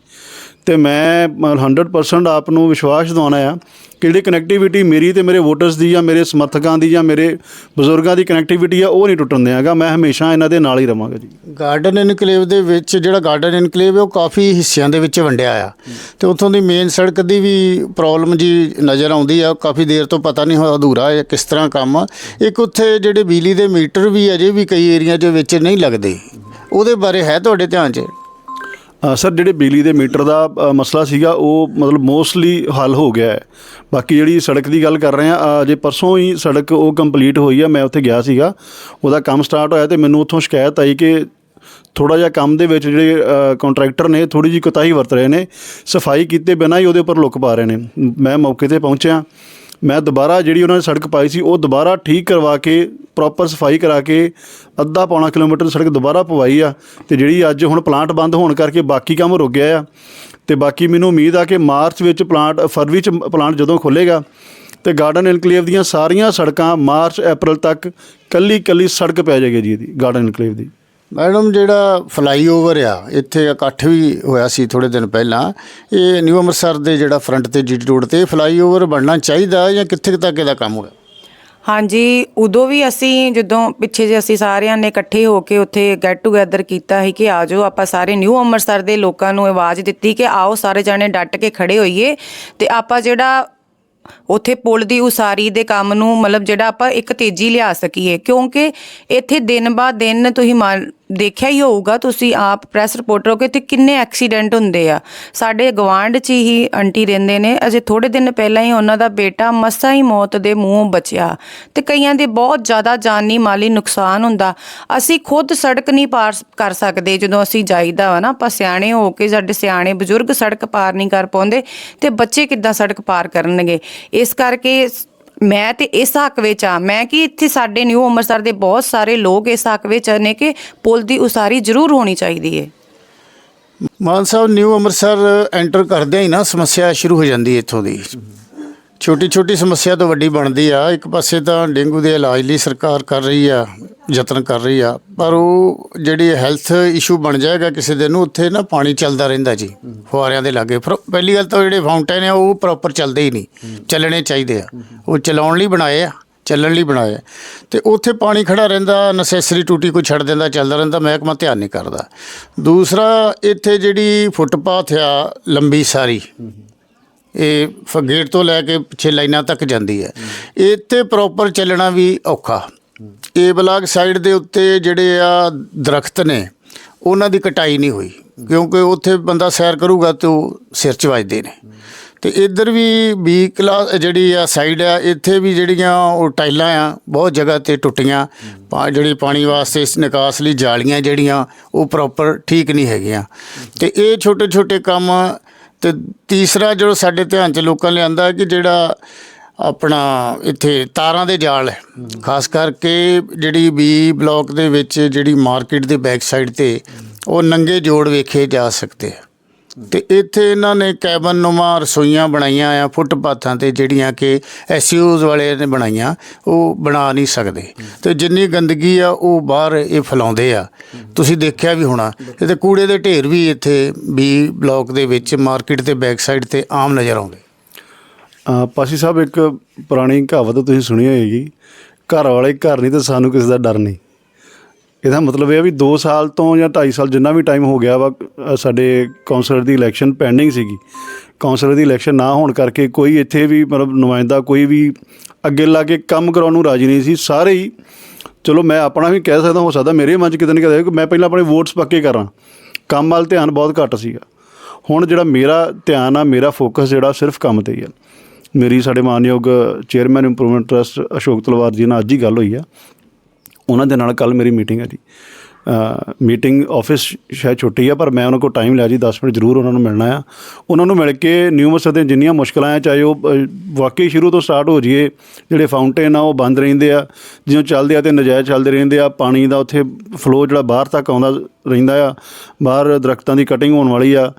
ਤੇ ਮੈਂ ਮ- 100% ਆਪ ਨੂੰ ਵਿਸ਼ਵਾਸ ਦਿਵਾਉਣਾ ਆ ਕਿ ਜਿਹੜੀ ਕਨੈਕਟੀਵਿਟੀ ਮੇਰੀ ਤੇ ਮੇਰੇ ਵੋਟਰਸ ਦੀ ਜਾਂ ਮੇਰੇ ਸਮਰਥਕਾਂ ਦੀ ਜਾਂ ਮੇਰੇ ਬਜ਼ੁਰਗਾਂ ਦੀ ਕਨੈਕਟੀਵਿਟੀ ਆ, ਉਹ ਨਹੀਂ ਟੁੱਟਣ ਦਿਆਂਗਾ। ਮੈਂ ਹਮੇਸ਼ਾ ਇਹਨਾਂ ਦੇ ਨਾਲ ਹੀ ਰਵਾਂਗਾ ਜੀ। ਗਾਰਡਨ ਇਨਕਲੇਵ ਦੇ ਵਿੱਚ ਜਿਹੜਾ ਗਾਰਡਨ ਇਨਕਲੇਵ ਹੈ ਉਹ ਕਾਫੀ ਹਿੱਸਿਆਂ ਦੇ ਵਿੱਚ ਵੰਡਿਆ ਆ। ਤੇ ਉੱਥੋਂ ਦੀ ਮੇਨ ਸੜਕ ਦੀ ਵੀ ਪ੍ਰੋਬਲਮ ਜੀ ਨਜ਼ਰ ਆਉਂਦੀ ਆ। ਕਾਫੀ ਦੇਰ ਤੋਂ ਪਤਾ ਨਹੀਂ ਹੋਇਆ ਅਧੂਰਾ ਹੈ, ਕਿਸ ਤਰ੍ਹਾਂ ਕੰਮ ਆ। ਇੱਕ ਉੱਥੇ ਜਿਹੜੇ ਬਿਜਲੀ ਦੇ ਮੀਟਰ ਵੀ ਅਜੇ ਵੀ ਕਈ ਏਰੀਆ ਦੇ ਵਿੱਚ ਨਹੀਂ ਲੱਗਦੇ। ਉਹਦੇ ਬਾਰੇ ਹੈ ਤੁਹਾਡੇ ਧਿਆਨ 'ਚ? ਸਰ, ਜਿਹੜੇ ਬਿਜਲੀ ਦੇ ਮੀਟਰ ਦਾ ਮਸਲਾ ਸੀਗਾ, ਉਹ ਮਤਲਬ ਮੋਸਟਲੀ ਹੱਲ ਹੋ ਗਿਆ ਹੈ। ਬਾਕੀ ਜਿਹੜੀ ਸੜਕ ਦੀ ਗੱਲ ਕਰ ਰਹੇ ਆ ਅਜੇ ਪਰਸੋਂ ਹੀ ਸੜਕ ਉਹ ਕੰਪਲੀਟ ਹੋਈ ਆ, ਮੈਂ ਉੱਥੇ ਗਿਆ ਸੀਗਾ। ਉਹਦਾ ਕੰਮ ਸਟਾਰਟ ਹੋਇਆ ਤੇ ਮੈਨੂੰ ਉੱਥੋਂ ਸ਼ਿਕਾਇਤ ਆਈ ਕਿ ਥੋੜਾ ਜਿਹਾ ਕੰਮ ਦੇ ਵਿੱਚ ਜਿਹੜੇ ਕੰਟਰੈਕਟਰ ਨੇ ਥੋੜੀ ਜਿਹੀ ਕੁਤਾਹੀ ਵਰਤ ਰਹੇ ਨੇ, ਸਫ਼ਾਈ ਕੀਤੇ ਬਿਨਾਂ ਹੀ ਉਹਦੇ ਉੱਪਰ ਲੁੱਕ ਪਾ ਰਹੇ ਨੇ। ਮੈਂ ਮੌਕੇ ਤੇ ਪਹੁੰਚਿਆ। ਮੈਂ ਦੁਬਾਰਾ ਜਿਹੜੀ ਉਹਨਾਂ ਨੇ ਸੜਕ ਪਾਈ ਸੀ, ਉਹ ਦੁਬਾਰਾ ਠੀਕ ਕਰਵਾ ਕੇ ਪ੍ਰੋਪਰ ਸਫ਼ਾਈ ਕਰਾ ਕੇ, ਅੱਧਾ ਪੌਣਾ ਕਿਲੋਮੀਟਰ ਸੜਕ ਦੁਬਾਰਾ ਪਵਾਈ ਆ ਤੇ ਜਿਹੜੀ ਅੱਜ ਹੁਣ ਪਲਾਂਟ ਬੰਦ ਹੋਣ ਕਰਕੇ ਬਾਕੀ ਕੰਮ ਰੁਕ ਗਿਆ ਆ। ਤੇ ਬਾਕੀ ਮੈਨੂੰ ਉਮੀਦ ਆ ਕਿ ਮਾਰਚ ਵਿੱਚ ਪਲਾਂਟ ਫਰਵਰੀ ਚ ਪਲਾਂਟ ਜਦੋਂ ਖੁੱਲੇਗਾ ਤੇ ਗਾਰਡਨ ਇਨਕਲੇਵ ਦੀਆਂ ਸਾਰੀਆਂ ਸੜਕਾਂ ਮਾਰਚ ਅਪ੍ਰੈਲ ਤੱਕ ਕੱਲੀ ਕੱਲੀ ਸੜਕ ਪੈ ਜਾਏਗੀ ਜੀ ਇਹਦੀ ਗਾਰਡਨ ਇਨਕਲੇਵ ਦੀ। ਮੈਡਮ, ਜਿਹੜਾ ਫਲਾਈਓਵਰ ਆ, ਇੱਥੇ ਇਕੱਠ ਵੀ ਹੋਇਆ ਸੀ ਥੋੜੇ ਦਿਨ ਪਹਿਲਾਂ, ਇਹ ਨਿਊ ਅੰਮ੍ਰਿਤਸਰ ਦੇ ਜਿਹੜਾ ਫਰੰਟ ਤੇ ਜੀਟੀ ਰੋਡ ਤੇ ਫਲਾਈਓਵਰ ਬਣਨਾ ਚਾਹੀਦਾ ਜਾਂ ਕਿੱਥੇ ਤੱਕ ਇਹਦਾ ਕੰਮ ਹੋਇਆ? ਹਾਂਜੀ, ਉਦੋਂ ਵੀ ਅਸੀਂ ਜਦੋਂ ਪਿੱਛੇ ਜੇ ਅਸੀਂ ਸਾਰਿਆਂ ਨੇ ਇਕੱਠੇ ਹੋ ਕੇ ਉੱਥੇ ਗੈਟ ਟੂਗੇਦਰ ਕੀਤਾ ਸੀ ਕਿ ਆਜੋ ਆਪਾਂ ਸਾਰੇ ਨਿਊ ਅੰਮ੍ਰਿਤਸਰ ਦੇ ਲੋਕਾਂ ਨੂੰ ਆਵਾਜ਼ ਦਿੱਤੀ ਕਿ ਆਓ ਸਾਰੇ ਜਾਣੇ ਡਟ ਕੇ ਖੜੇ ਹੋਈਏ ਤੇ ਆਪਾਂ ਜਿਹੜਾ ਉੱਥੇ ਪੁਲ ਦੀ ਉਸਾਰੀ ਦੇ ਕੰਮ ਨੂੰ ਮਤਲਬ ਜਿਹੜਾ ਆਪਾਂ ਇੱਕ ਤੇਜ਼ੀ ਲਿਆ ਸਕੀਏ, ਕਿਉਂਕਿ ਇੱਥੇ ਦਿਨ ਬਾ ਦਿਨ ਤੁਸੀਂ ਮੰਨ- ਦੇਖਿਆ ਹੀ ਹੋਊਗਾ, ਤੁਸੀਂ ਆਪ ਪ੍ਰੈਸ ਰਿਪੋਰਟਰ ਹੋ ਕੇ ਤੇ ਕਿੰਨੇ ਐਕਸੀਡੈਂਟ ਹੁੰਦੇ ਆ। ਸਾਡੇ ਗਵਾਂਢ 'ਚ ਹੀ ਆਂਟੀ ਰਹਿੰਦੇ ਨੇ, ਅਜੇ ਥੋੜੇ ਦਿਨ ਪਹਿਲਾਂ ਹੀ ਉਹਨਾਂ ਦਾ ਬੇਟਾ ਮਸਾਂ ਹੀ ਮੌਤ ਦੇ ਮੂੰਹੋਂ ਬਚਿਆ। ਤੇ ਕਈਆਂ ਦੇ ਬਹੁਤ ਜ਼ਿਆਦਾ ਜਾਨੀ ਮਾਲੀ ਨੁਕਸਾਨ ਹੁੰਦਾ। ਅਸੀਂ ਖੁਦ ਸੜਕ ਨਹੀਂ ਪਾਰ ਕਰ ਸਕਦੇ ਜਦੋਂ ਅਸੀਂ ਜਾਈਦਾ ਵਾ ਨਾ, ਆਪਾਂ ਸਿਆਣੇ ਹੋ ਕੇ ਸਾਡੇ ਸਿਆਣੇ ਬਜ਼ੁਰਗ ਸੜਕ ਪਾਰ ਨਹੀਂ ਕਰ ਪਾਉਂਦੇ ਤੇ ਬੱਚੇ ਕਿੱਦਾਂ ਸੜਕ ਪਾਰ ਕਰਨਗੇ। ਇਸ ਕਰਕੇ ਮੈਂ ਤੇ ਇਸ ਹੱਕ ਵਿੱਚ ਆ ਮੈਂ ਕਿ ਇੱਥੇ ਸਾਡੇ ਨਿਊ ਅੰਮ੍ਰਿਤਸਰ ਦੇ ਬਹੁਤ ਸਾਰੇ ਲੋਕ ਇਸ ਹੱਕ ਵਿੱਚ ਨੇ ਕਿ ਪੁਲ ਦੀ ਉਸਾਰੀ ਜ਼ਰੂਰ ਹੋਣੀ ਚਾਹੀਦੀ ਹੈ ਮਾਨ ਸਾਹਿਬ ਨਿਊ ਅੰਮ੍ਰਿਤਸਰ ਐਂਟਰ ਕਰਦਿਆਂ ਹੀ ਨਾ, ਸਮੱਸਿਆ ਸ਼ੁਰੂ ਹੋ ਜਾਂਦੀ ਹੈ ਇੱਥੋਂ ਦੀ। ਛੋਟੀ ਛੋਟੀ ਸਮੱਸਿਆ ਤਾਂ ਵੱਡੀ ਬਣਦੀ ਆ। ਇੱਕ ਪਾਸੇ ਤਾਂ ਡੇਂਗੂ ਦੇ ਇਲਾਜ ਲਈ ਸਰਕਾਰ ਕਰ ਰਹੀ ਆ, ਯਤਨ ਕਰ ਰਹੀ ਆ। ਪਰ ਉਹ ਜਿਹੜੀ ਹੈਲਥ ਇਸ਼ੂ ਬਣ ਜਾਏਗਾ ਕਿਸੇ ਦਿਨ ਨੂੰ ਉੱਥੇ ਨਾ ਪਾਣੀ ਚੱਲਦਾ ਰਹਿੰਦਾ ਜੀ ਫੁਆਰਿਆਂ ਦੇ ਲਾਗੇ। ਫਿਰ ਪਹਿਲੀ ਗੱਲ ਤਾਂ ਜਿਹੜੇ ਫਾਊਂਟੇਨ ਆ, ਉਹ ਪ੍ਰੋਪਰ ਚੱਲਦੇ ਹੀ ਨਹੀਂ। ਚੱਲਣੇ ਚਾਹੀਦੇ ਆ। ਉਹ ਚਲਾਉਣ ਲਈ ਬਣਾਏ ਆ, ਚੱਲਣ ਲਈ ਬਣਾਏ ਆ। ਤੇ ਉੱਥੇ ਪਾਣੀ ਖੜਾ ਰਹਿੰਦਾ ਨਸੈਸਰੀ ਟੂਟੀ ਕੋਈ ਛੱਡ ਦਿੰਦਾ, ਚੱਲਦਾ ਰਹਿੰਦਾ, ਮਹਿਕਮਾ ਧਿਆਨ ਨਹੀਂ ਕਰਦਾ। ਦੂਸਰਾ, ਇੱਥੇ ਜਿਹੜੀ ਫੁੱਟਪਾਥ ਆ, ਲੰਬੀ ਸਾਰੀ ਇਹ ਫ- ਗੇਟ ਤੋਂ ਲੈ ਕੇ ਪਿੱਛੇ ਲਾਈਨਾਂ ਤੱਕ ਜਾਂਦੀ ਹੈ। ਇੱਥੇ ਪ੍ਰੋਪਰ ਚੱਲਣਾ ਵੀ ਔਖਾ। ਇਹ ਬਲਾਕ ਸਾਈਡ ਦੇ ਉੱਤੇ ਜਿਹੜੇ ਆ ਦਰਖਤ ਨੇ, ਉਹਨਾਂ ਦੀ ਕਟਾਈ ਨਹੀਂ ਹੋਈ। ਕਿਉਂਕਿ ਉੱਥੇ ਬੰਦਾ ਸੈਰ ਕਰੂਗਾ ਤੇ ਉਹ ਸਿਰ 'ਚ ਵੱਜਦੇ ਨੇ। ਤੇ ਇੱਧਰ ਵੀ ਬੀ ਕਲਾਸ ਜਿਹੜੀ ਆ ਸਾਈਡ ਆ, ਇੱਥੇ ਵੀ ਜਿਹੜੀਆਂ ਉਹ ਟਾਈਲਾਂ ਆ, ਬਹੁਤ ਜਗ੍ਹਾ ਤੇ ਟੁੱਟੀਆਂ। ਪਾ ਜਿਹੜੀ ਪਾਣੀ ਵਾਸਤੇ ਇਸ ਨਿਕਾਸ ਲਈ ਜਾਲੀਆਂ ਜਿਹੜੀਆਂ, ਉਹ ਪ੍ਰੋਪਰ ਠੀਕ ਨਹੀਂ ਹੈਗੀਆਂ। ਤੇ ਇਹ ਛੋਟੇ ਛੋਟੇ ਕੰਮ ਤੇ ਤੀਸਰਾ ਜਿਹੜਾ ਸਾਡੇ ਧਿਆਨ 'ਚ ਲੋਕਾਂ ਨੇ ਆਂਦਾ ਕਿ ਜਿਹੜਾ ਆਪਣਾ ਇੱਥੇ ਤਾਰਾਂ ਦੇ ਜਾਲ ਹੈ, ਖਾਸ ਕਰਕੇ ਜਿਹੜੀ ਬੀ ਬਲਾਕ ਦੇ ਵਿੱਚ ਜਿਹੜੀ ਮਾਰਕੀਟ ਦੇ ਬੈਕ ਸਾਈਡ ਤੇ ਉਹ ਨੰਗੇ ਜੋੜ ਵੇਖੇ ਜਾ ਸਕਦੇ ਆ। ਤੇ ਇੱਥੇ ਇਹਨਾਂ ਨੇ ਕੈਬਨ ਨੁਮਾ ਰਸੋਈਆਂ ਬਣਾਈਆਂ ਆ, ਫੁੱਟਪਾਥਾਂ ਤੇ ਜਿਹੜੀਆਂ ਕਿ ਐਸਯੂਜ਼ ਵਾਲੇ ਨੇ ਬਣਾਈਆਂ, ਉਹ ਬਣਾ ਨਹੀਂ ਸਕਦੇ। ਤੇ ਜਿੰਨੀ ਗੰਦਗੀ ਆ, ਉਹ ਬਾਹਰ ਇਹ ਫੈਲਾਉਂਦੇ ਆ। ਤੁਸੀਂ ਦੇਖਿਆ ਵੀ ਹੋਣਾ ਇਹ ਤੇ ਕੂੜੇ ਦੇ ਢੇਰ ਵੀ ਇੱਥੇ ਬੀ ਬਲਾਕ ਦੇ ਵਿੱਚ ਮਾਰਕੀਟ ਤੇ ਬੈਕ ਸਾਈਡ ਤੇ ਆਮ ਨਜ਼ਰ ਆਉਂਦੇ। ਪਾਸੀ ਸਾਹਿਬ, ਇੱਕ ਪੁਰਾਣੀ ਕਹਾਵਤ ਤੁਸੀਂ ਸੁਣੀ ਹੋਏਗੀ, ਘਰ ਵਾਲੇ ਘਰ ਨਹੀਂ ਤੇ ਸਾਨੂੰ ਕਿਸੇ ਦਾ ਡਰ ਨਹੀਂ। ਇਹਦਾ ਮਤਲਬ ਇਹ ਆ ਵੀ 2 ਸਾਲ ਤੋਂ ਜਾਂ 2.5 ਸਾਲ ਜਿੰਨਾ ਵੀ ਟਾਈਮ ਹੋ ਗਿਆ ਵਾ, ਅਹ ਸਾਡੇ ਕਾਉਂਸਲਰ ਦੀ ਇਲੈਕਸ਼ਨ ਪੈਂਡਿੰਗ ਸੀਗੀ। ਕਾਉਂਸਲਰ ਦੀ ਇਲੈਕਸ਼ਨ ਨਾ ਹੋਣ ਕਰਕੇ ਕੋਈ ਇੱਥੇ ਵੀ ਮਤਲਬ ਨੁਮਾਇੰਦਾ ਕੋਈ ਵੀ ਅੱਗੇ ਲਾ ਕੇ ਕੰਮ ਕਰਾਉਣ ਨੂੰ ਰਾਜੀ ਨਹੀਂ ਸੀ। ਸਾਰੇ ਹੀ, ਚਲੋ ਮੈਂ ਆਪਣਾ ਵੀ ਕਹਿ ਸਕਦਾ, ਹੋ ਸਕਦਾ ਮੇਰੇ ਮਨ 'ਚ ਕਿਤੇ ਨਾ ਕਿਤੇ ਕਿ ਮੈਂ ਪਹਿਲਾਂ ਆਪਣੇ ਵੋਟਸ ਪੱਕੇ ਕਰਾਂ। ਕੰਮ ਵੱਲ ਧਿਆਨ ਬਹੁਤ ਘੱਟ ਸੀਗਾ। ਹੁਣ ਜਿਹੜਾ ਮੇਰਾ ਧਿਆਨ ਆ, ਮੇਰਾ ਫੋਕਸ ਜਿਹੜਾ ਸਿਰਫ ਕੰਮ ਤੇ ਹੀ ਆ। ਮੇਰੀ ਸਾਡੇ ਮਾਨਯੋਗ chairman improvement trust Ashok Talwar ji ਨਾਲ ਅੱਜ ਹੀ ਗੱਲ ਹੋਈ ਆ। ਉਹਨਾਂ ਦੇ ਨਾਲ ਕੱਲ ਮੇਰੀ ਮੀਟਿੰਗ ਹੈ ਜੀ। ਮੀਟਿੰਗ ਆਫਿਸ ਸ਼ਾਇਦ ਛੁੱਟੀ ਆ, ਪਰ ਮੈਂ ਉਹਨਾਂ ਕੋਲ ਟਾਈਮ ਲਿਆ ਜੀ 10 ਮਿੰਟ ਜ਼ਰੂਰ ਉਹਨਾਂ ਨੂੰ ਮਿਲਣਾ ਆ। ਉਹਨਾਂ ਨੂੰ ਮਿਲ ਕੇ ਨਿਊਮਸ ਮਸਰ ਜਿੰਨੀਆਂ ਮੁਸ਼ਕਲਾਂ ਆ, ਚਾਹੇ ਉਹ ਵਾਕਈ ਸ਼ੁਰੂ ਤੋਂ ਸਟਾਰਟ ਹੋ ਜਾਈਏ, ਜਿਹੜੇ ਫਾਊਂਟੇਨ ਆ, ਉਹ ਬੰਦ ਰਹਿੰਦੇ ਆ, ਜਿਉਂ ਚੱਲਦੇ ਆ ਤੇ ਨਜਾਇਜ਼ ਚੱਲਦੇ ਰਹਿੰਦੇ ਆ, ਪਾਣੀ ਦਾ ਉੱਥੇ ਫਲੋ ਜਿਹੜਾ ਬਾਹਰ ਤੱਕ ਆਉਂਦਾ ਰਹਿੰਦਾ ਆ, ਬਾਹਰ ਦਰਖਤਾਂ ਦੀ ਕਟਿੰਗ ਹੋਣ ਵਾਲੀ ਆ,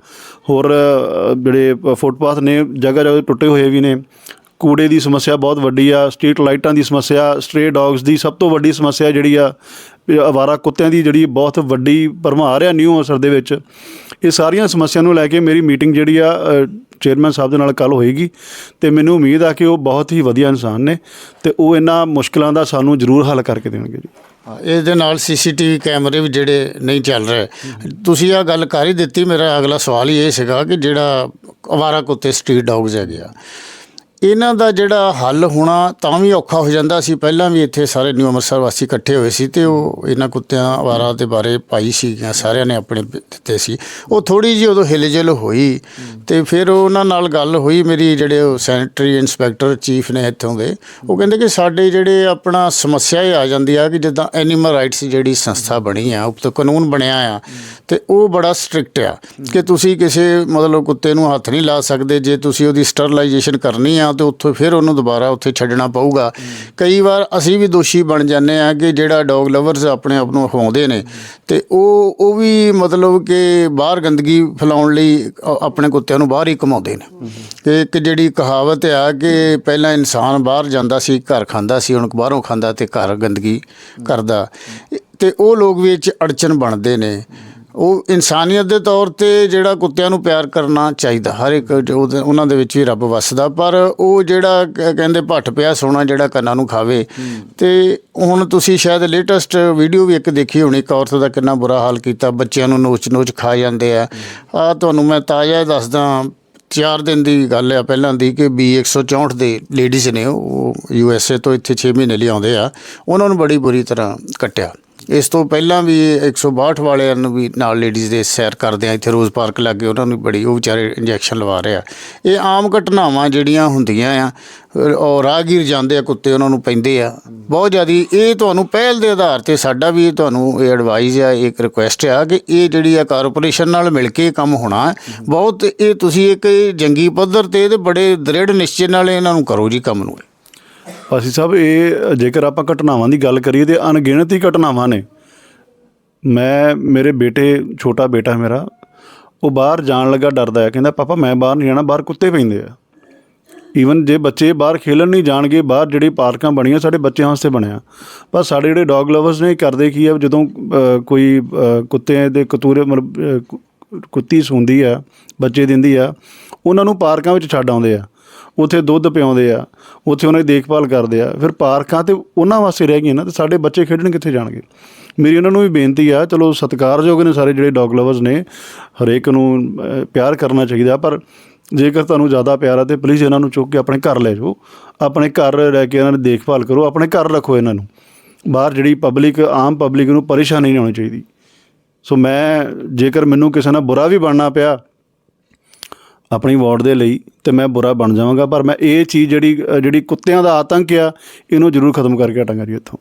ਹੋਰ ਜਿਹੜੇ ਫੁੱਟਪਾਥ ਨੇ, ਜਗ੍ਹਾ ਜਗ੍ਹਾ ਟੁੱਟੇ ਹੋਏ ਵੀ ਨੇ ਕੂੜੇ ਦੀ ਸਮੱਸਿਆ ਬਹੁਤ ਵੱਡੀ ਆ, ਸਟਰੀਟ ਲਾਈਟਾਂ ਦੀ ਸਮੱਸਿਆ ਸਟ੍ਰੇ ਡੌਗਸ ਦੀ ਸਭ ਤੋਂ ਵੱਡੀ ਸਮੱਸਿਆ ਜਿਹੜੀ ਆ ਇਹ ਅਵਾਰਾ ਕੁੱਤਿਆਂ ਦੀ ਜਿਹੜੀ ਬਹੁਤ ਵੱਡੀ ਭਰਮਾਰ ਆ ਨਿਊ ਅਸਰ ਦੇ ਵਿੱਚ। ਇਹ ਸਾਰੀਆਂ ਸਮੱਸਿਆ ਨੂੰ ਲੈ ਕੇ ਮੇਰੀ ਮੀਟਿੰਗ ਜਿਹੜੀ ਆ ਚੇਅਰਮੈਨ ਸਾਹਿਬ ਦੇ ਨਾਲ ਕੱਲ ਹੋਏਗੀ ਤੇ ਮੈਨੂੰ ਉਮੀਦ ਆ ਕਿ ਉਹ ਬਹੁਤ ਹੀ ਵਧੀਆ ਇਨਸਾਨ ਨੇ ਤੇ ਉਹ ਇਹਨਾਂ ਮੁਸ਼ਕਲਾਂ ਦਾ ਸਾਨੂੰ ਜ਼ਰੂਰ ਹੱਲ ਕਰਕੇ ਦੇਣਗੇ ਜੀ। ਇਸ ਦੇ ਨਾਲ ਸੀਸੀਟੀਵੀ ਕੈਮਰੇ ਵੀ ਜਿਹੜੇ ਨਹੀਂ ਚੱਲ ਰਹੇ। ਤੁਸੀਂ ਆ ਗੱਲ ਕਰ ਹੀ ਦਿੱਤੀ, ਮੇਰਾ ਅਗਲਾ ਸਵਾਲ ਹੀ ਇਹ ਸੀਗਾ ਕਿ ਜਿਹੜਾ ਅਵਾਰਾ ਕੁੱਤੇ, ਸਟਰੀਟ ਡੌਗਸ ਹੈਗੇ ਆ ਇਹਨਾਂ ਦਾ ਜਿਹੜਾ ਹੱਲ ਹੋਣਾ ਤਾਂ ਵੀ ਔਖਾ ਹੋ ਜਾਂਦਾ ਸੀ। ਪਹਿਲਾਂ ਵੀ ਇੱਥੇ ਸਾਰੇ ਨਿਊ ਅੰਮ੍ਰਿਤਸਰ ਵਾਸੀ ਇਕੱਠੇ ਹੋਏ ਸੀ ਤੇ ਉਹ ਇਹਨਾਂ ਕੁੱਤਿਆਂ ਅਵਾਰਾ ਦੇ ਬਾਰੇ ਪਾਈ ਸੀ ਸਾਰਿਆਂ ਨੇ ਆਪਣੇ ਦਿੱਤੇ ਸੀ। ਉਹ ਥੋੜੀ ਜਿਹੀ ਉਦੋਂ ਹਿਲਜੁਲ ਹੋਈ ਤੇ ਫਿਰ ਉਹਨਾਂ ਨਾਲ ਗੱਲ ਹੋਈ। ਮੇਰੀ ਜਿਹੜੇ ਉਹ ਸੈਨੇਟਰੀ ਇਨਸਪੈਕਟਰ ਚੀਫ ਨੇ ਇੱਥੋਂ ਦੇ, ਉਹ ਕਹਿੰਦੇ ਕਿ ਸਾਡੇ ਜਿਹੜੇ ਆਪਣਾ ਸਮੱਸਿਆ ਇਹ ਆ ਜਾਂਦੀ ਆ ਕਿ ਜਿੱਦਾਂ ਐਨੀਮਲ ਰਾਈਟਸ ਜਿਹੜੀ ਸੰਸਥਾ ਬਣੀ ਆ, ਉਪ ਤੋਂ ਕਾਨੂੰਨ ਬਣਿਆ ਆ ਤੇ ਉਹ ਬੜਾ ਸਟ੍ਰਿਕਟ ਆ ਕਿ ਤੁਸੀਂ ਕਿਸੇ ਮਤਲਬ ਕੁੱਤੇ ਨੂੰ ਹੱਥ ਨਹੀਂ ਲਾ ਸਕਦੇ। ਜੇ ਤੁਸੀਂ ਉਹਦੀ ਸਟਰਲਾਈਜੇਸ਼ਨ ਕਰਨੀ ਆ ਤੇ ਉੱਥੋਂ ਫਿਰ ਉਹਨੂੰ ਦੁਬਾਰਾ ਉੱਥੇ ਛੱਡਣਾ ਪਊਗਾ। ਕਈ ਵਾਰ ਅਸੀਂ ਵੀ ਦੋਸ਼ੀ ਬਣ ਜਾਂਦੇ ਆ ਕਿ ਜਿਹੜਾ ਡੌਗ ਲਵਰਸ ਆਪਣੇ ਆਪ ਨੂੰ ਹਵਾਉਂਦੇ ਨੇ। ਤੇ ਉਹ ਉਹ ਵੀ ਮਤਲਬ ਕਿ ਬਾਹਰ ਗੰਦਗੀ ਫੈਲਾਉਣ ਲਈ ਆਪਣੇ ਕੁੱਤਿਆਂ ਨੂੰ ਬਾਹਰ ਹੀ ਘਮਾਉਂਦੇ ਨੇ। ਕਿ ਇੱਕ ਜਿਹੜੀ ਕਹਾਵਤ ਆ ਕਿ ਪਹਿਲਾਂ ਇਨਸਾਨ ਬਾਹਰ ਜਾਂਦਾ ਸੀ, ਘਰ ਖਾਂਦਾ ਸੀ, ਹੁਣ ਬਾਹਰੋਂ ਖਾਂਦਾ ਤੇ ਘਰ ਗੰਦਗੀ ਕਰਦਾ। ਤੇ ਉਹ ਲੋਕ ਵੀ ਇਹ 'ਚ ਅੜਚਨ ਬਣਦੇ ਨੇ। ਉਹ ਇਨਸਾਨੀਅਤ ਦੇ ਤੌਰ ਤੇ ਜਿਹੜਾ ਕੁੱਤਿਆਂ ਨੂੰ ਪਿਆਰ ਕਰਨਾ ਚਾਹੀਦਾ ਹਰ ਇੱਕ ਉਹਨਾਂ ਦੇ ਵਿੱਚ ਵੀ ਰੱਬ ਵਸਦਾ ਪਰ ਉਹ ਜਿਹੜਾ ਕਹਿੰਦੇ ਭੱਠ ਪਿਆ ਸੋਨਾ ਜਿਹੜਾ ਕੰਨਾਂ ਨੂੰ ਖਾਵੇ। ਤੇ ਹੁਣ ਤੁਸੀਂ ਸ਼ਾਇਦ ਲੇਟੈਸਟ ਵੀਡੀਓ ਵੀ ਇੱਕ ਦੇਖੀ ਹੋਣੀ ਇੱਕ ਔਰਤ ਦਾ ਕਿੰਨਾ ਬੁਰਾ ਹਾਲ ਕੀਤਾ ਬੱਚਿਆਂ ਨੂੰ ਨੋਚ ਨੋਚ ਖਾ ਜਾਂਦੇ ਆ। ਆ ਤੁਹਾਨੂੰ ਮੈਂ ਤਾਜ਼ਾ ਦੱਸਦਾ ਚਾਰ ਦਿਨ ਦੀ ਗੱਲ ਆ ਪਹਿਲਾਂ ਦੀ ਕਿ ਬੀ 164 ਦੇ ਲੇਡੀਜ਼ ਨੇ ਉਹ ਯੂ ਐਸ ਏ ਤੋਂ ਇੱਥੇ 6 ਮਹੀਨੇ ਲਈ ਆਉਂਦੇ ਆ। ਉਹਨਾਂ ਨੂੰ ਬੜੀ ਬੁਰੀ ਤਰ੍ਹਾਂ ਕੱਟਿਆ। ਇਸ ਤੋਂ ਪਹਿਲਾਂ ਵੀ 162 ਵਾਲਿਆਂ ਨੂੰ ਵੀ ਨਾਲ ਲੇਡੀਜ਼ ਦੇ ਸੈਰ ਕਰਦੇ ਆ, ਇੱਥੇ ਰੋਜ਼ ਪਾਰਕ ਲੱਗੇ, ਉਹਨਾਂ ਨੂੰ ਬੜੀ, ਉਹ ਵਿਚਾਰੇ ਇੰਜੈਕਸ਼ਨ ਲਵਾ ਰਹੇ ਆ। ਇਹ ਆਮ ਘਟਨਾਵਾਂ ਜਿਹੜੀਆਂ ਹੁੰਦੀਆਂ ਆ, ਔਰ ਰਾਹਗੀਰ ਜਾਂਦੇ ਆ, ਕੁੱਤੇ ਉਹਨਾਂ ਨੂੰ ਪੈਂਦੇ ਆ। ਬਹੁਤ ਜ਼ਿਆਦੀ, ਇਹ ਤੁਹਾਨੂੰ ਪਹਿਲ ਦੇ ਆਧਾਰ ਤੇ ਸਾਡਾ ਵੀ ਇਹ ਤੁਹਾਨੂੰ ਇਹ ਐਡਵਾਈਸ ਆ ਇੱਕ ਰਿਕੁਐਸਟ ਆ ਕਿ ਇਹ ਜਿਹੜੀ ਆ ਕਾਰਪੋਰੇਸ਼ਨ ਨਾਲ ਮਿਲ ਕੇ ਕੰਮ ਹੋਣਾ ਬਹੁਤ ਇਹ ਤੁਸੀਂ ਇੱਕ ਇਹ ਜੰਗੀ ਪੱਧਰ ਤੇ ਤੇ ਬੜੇ ਦ੍ਰਿੜ ਨਿਸ਼ਚੇ ਨਾਲ ਇਹਨਾਂ ਨੂੰ ਕਰੋ ਜੀ ਕੰਮ ਨੂੰ। ਅਸੀਂ ਸਾਹਿਬ ਇਹ, ਜੇਕਰ ਆਪਾਂ ਘਟਨਾਵਾਂ ਦੀ ਗੱਲ ਕਰੀਏ ਤੇ ਅਣਗਿਣਤੀ ਘਟਨਾਵਾਂ ਨੇ। ਮੈਂ, ਮੇਰੇ ਬੇਟੇ, ਛੋਟਾ ਬੇਟਾ ਮੇਰਾ, ਉਹ ਬਾਹਰ ਜਾਣ ਲੱਗਾ ਡਰਦਾ ਹੈ। ਕਹਿੰਦਾ, ਪਾਪਾ, ਮੈਂ ਬਾਹਰ ਨਹੀਂ ਜਾਣਾ, ਬਾਹਰ ਕੁੱਤੇ ਪੈਂਦੇ ਆ। ਈਵਨ ਜੇ ਬੱਚੇ ਬਾਹਰ ਖੇਲਣ ਨਹੀਂ ਜਾਣਗੇ, ਬਾਹਰ ਜਿਹੜੀ ਪਾਰਕਾਂ ਬਣੀਆਂ, ਸਾਡੇ ਬੱਚਿਆਂ ਵਾਸਤੇ ਬਣਿਆ। ਪਰ ਸਾਡੇ ਜਿਹੜੇ ਡੌਗ ਲਵਰਸ ਨੇ ਕਰਦੇ ਕੀ ਆ, ਜਦੋਂ ਕੋਈ ਕੁੱਤੇ ਦੇ ਕਤੂਰੇ, ਮਤਲਬ ਕੁੱਤੀ ਸੁੰਦੀ ਆ, ਬੱਚੇ ਦਿੰਦੀ ਆ, ਉਹਨਾਂ ਨੂੰ ਪਾਰਕਾਂ ਵਿੱਚ ਛੱਡ ਆਉਂਦੇ ਆ। ਉੱਥੇ ਦੁੱਧ ਪਿਆਉਂਦੇ ਆ, ਉੱਥੇ ਉਹਨਾਂ ਦੀ ਦੇਖਭਾਲ ਕਰਦੇ ਆ, ਫਿਰ ਪਾਰਕਾਂ ਤੇ ਉਹਨਾਂ ਵਾਸਤੇ ਰਹਿ ਗਈਆਂ ਨਾ, ਤੇ ਸਾਡੇ ਬੱਚੇ ਖੇਡਣ ਕਿੱਥੇ ਜਾਣਗੇ? ਮੇਰੀ ਉਹਨਾਂ ਨੂੰ ਵੀ ਬੇਨਤੀ ਆ, ਚਲੋ ਸਤਿਕਾਰਯੋਗ ਨੇ ਸਾਰੇ ਜਿਹੜੇ ਡੌਗ ਲਵਰਸ ਨੇ, ਹਰੇਕ ਨੂੰ ਪਿਆਰ ਕਰਨਾ ਚਾਹੀਦਾ, ਪਰ ਜੇਕਰ ਤੁਹਾਨੂੰ ਜ਼ਿਆਦਾ ਪਿਆਰ ਆ ਤੇ ਪਲੀਜ਼ ਇਹਨਾਂ ਨੂੰ ਚੁੱਕ ਕੇ ਆਪਣੇ ਘਰ ਲੈ ਜਾਓ, ਆਪਣੇ ਘਰ ਰਹਿ ਕੇ ਇਹਨਾਂ ਦੀ ਦੇਖਭਾਲ ਕਰੋ, ਆਪਣੇ ਘਰ ਰੱਖੋ ਇਹਨਾਂ ਨੂੰ। ਬਾਹਰ ਜਿਹੜੀ ਪਬਲਿਕ ਆਮ ਪਬਲਿਕ ਨੂੰ ਪਰੇਸ਼ਾਨੀ ਨਹੀਂ ਹੋਣੀ ਚਾਹੀਦੀ। ਸੋ ਮੈਂ, ਜੇਕਰ ਮੈਨੂੰ ਕਿਸੇ ਨਾਲ ਬੁਰਾ ਵੀ ਬਣਨਾ ਪਿਆ ਆਪਣੀ ਵਾਰਡ ਦੇ ਲਈ ਤੇ ਮੈਂ ਬੁਰਾ ਬਣ ਜਾਵਾਂਗਾ। ਪਰ ਮੈਂ ਇਹ ਚੀਜ਼ ਜਿਹੜੀ ਜਿਹੜੀ ਕੁੱਤਿਆਂ ਦਾ ਆਤੰਕ ਆ ਇਹਨੂੰ ਜ਼ਰੂਰ ਖਤਮ ਕਰਕੇ ਹਟਾਂਗਾ ਜੀ ਇੱਥੋਂ।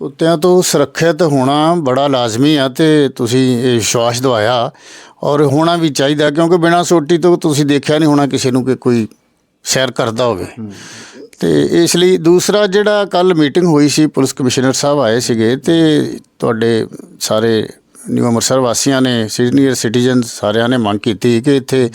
ਕੁੱਤਿਆਂ ਤੋਂ ਸੁਰੱਖਿਅਤ ਹੋਣਾ ਬੜਾ ਲਾਜ਼ਮੀ ਆ ਤੇ ਤੁਸੀਂ ਇਹ ਵਿਸ਼ਵਾਸ ਦਵਾਇਆ। ਔਰ ਹੋਣਾ ਵੀ ਚਾਹੀਦਾ ਕਿਉਂਕਿ ਬਿਨਾਂ ਸੋਟੀ ਤੋਂ ਤੁਸੀਂ ਦੇਖਿਆ ਨਹੀਂ ਹੋਣਾ ਕਿਸੇ ਨੂੰ ਕਿ ਕੋਈ ਸੈਰ ਕਰਦਾ ਹੋਵੇ। ਤੇ ਇਸ ਲਈ ਦੂਸਰਾ ਜਿਹੜਾ ਕੱਲ ਮੀਟਿੰਗ ਹੋਈ ਸੀ ਪੁਲਿਸ ਕਮਿਸ਼ਨਰ ਸਾਹਿਬ ਆਏ ਸੀਗੇ ਤੇ ਤੁਹਾਡੇ ਸਾਰੇ ਨਿਊ ਅੰਮ੍ਰਿਤਸਰ ਵਾਸੀਆਂ ਨੇ ਸੀਨੀਅਰ ਸਿਟੀਜ਼ਨ ਸਾਰਿਆਂ ਨੇ ਮੰਗ ਕੀਤੀ ਕਿ ਇੱਥੇ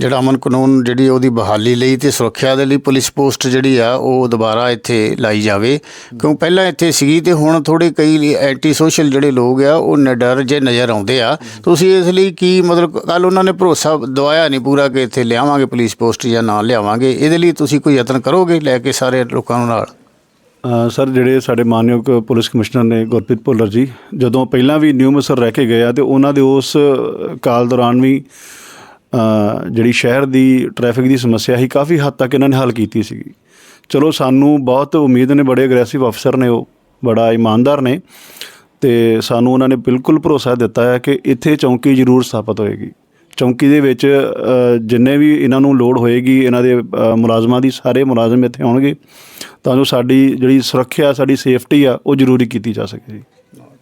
ਜਿਹੜਾ ਅਮਨ ਕਾਨੂੰਨ ਜਿਹੜੀ ਉਹਦੀ ਬਹਾਲੀ ਲਈ ਤੇ ਸੁਰੱਖਿਆ ਦੇ ਲਈ ਪੁਲਿਸ ਪੋਸਟ ਜਿਹੜੀ ਆ, ਉਹ ਦੁਬਾਰਾ ਇੱਥੇ ਲਾਈ ਜਾਵੇ। ਕਿਉਂ ਪਹਿਲਾਂ ਇੱਥੇ ਸੀਗੀ ਤੇ ਹੁਣ ਥੋੜੇ ਕਈ ਐਂਟੀ ਸੋਸ਼ਲ ਜਿਹੜੇ ਲੋਕ ਆ, ਉਹ ਨਿਡਰ ਜੇ ਨਜ਼ਰ ਆਉਂਦੇ ਆ। ਤੁਸੀਂ ਇਸ ਲਈ ਕੀ ਮਤਲਬ ਕੱਲ ਉਹਨਾਂ ਨੇ ਭਰੋਸਾ ਦਵਾਇਆ ਨਹੀਂ ਪੂਰਾ ਕਿ ਇੱਥੇ ਲਿਆਵਾਂਗੇ ਪੁਲਿਸ ਪੋਸਟ ਜਾਂ ਨਾ ਲਿਆਵਾਂਗੇ? ਇਹਦੇ ਲਈ ਤੁਸੀਂ ਕੋਈ ਯਤਨ ਕਰੋਗੇ ਲੈ ਕੇ ਸਾਰੇ ਲੋਕਾਂ ਨੂੰ ਨਾਲ? ਸਰ, ਜਿਹੜੇ ਸਾਡੇ ਮਾਨਯੋਗ ਪੁਲਿਸ ਕਮਿਸ਼ਨਰ ਨੇ ਗੁਰਪ੍ਰੀਤ ਭੁੱਲਰ ਜੀ, ਜਦੋਂ ਪਹਿਲਾਂ ਵੀ ਨਿਊ ਅੰਮ੍ਰਿਤਸਰ ਰਹਿ ਕੇ ਗਏ ਆ ਤੇ ਉਹਨਾਂ ਦੇ ਉਸ ਕਾਲ ਦੌਰਾਨ ਵੀ ਜਿਹੜੀ ਸ਼ਹਿਰ ਦੀ ਟ੍ਰੈਫਿਕ ਦੀ ਸਮੱਸਿਆ ਸੀ, ਕਾਫੀ ਹੱਦ ਤੱਕ ਇਹਨਾਂ ਨੇ ਹੱਲ ਕੀਤੀ ਸੀਗੀ। ਚਲੋ, ਸਾਨੂੰ ਬਹੁਤ ਉਮੀਦ ਨੇ, ਬੜੇ ਅਗਰੈਸਿਵ ਅਫਸਰ ਨੇ ਉਹ, ਬੜਾ ਇਮਾਨਦਾਰ ਨੇ ਤੇ ਸਾਨੂੰ ਉਹਨਾਂ ਨੇ ਬਿਲਕੁਲ ਭਰੋਸਾ ਦਿੱਤਾ ਹੈ ਕਿ ਇੱਥੇ ਚੌਂਕੀ ਜ਼ਰੂਰ ਸਥਾਪਿਤ ਹੋਏਗੀ। ਚੌਂਕੀ ਦੇ ਵਿੱਚ ਜਿੰਨੇ ਵੀ ਇਹਨਾਂ ਨੂੰ ਲੋੜ ਹੋਏਗੀ, ਇਹਨਾਂ ਦੇ ਮੁਲਾਜ਼ਮਾਂ ਦੀ, ਸਾਰੇ ਮੁਲਾਜ਼ਮ ਇੱਥੇ ਆਉਣਗੇ, ਤਾਂ ਜੋ ਸਾਡੀ ਜਿਹੜੀ ਸੁਰੱਖਿਆ, ਸਾਡੀ ਸੇਫਟੀ ਆ, ਉਹ ਜ਼ਰੂਰੀ ਕੀਤੀ ਜਾ ਸਕੇ ਜੀ।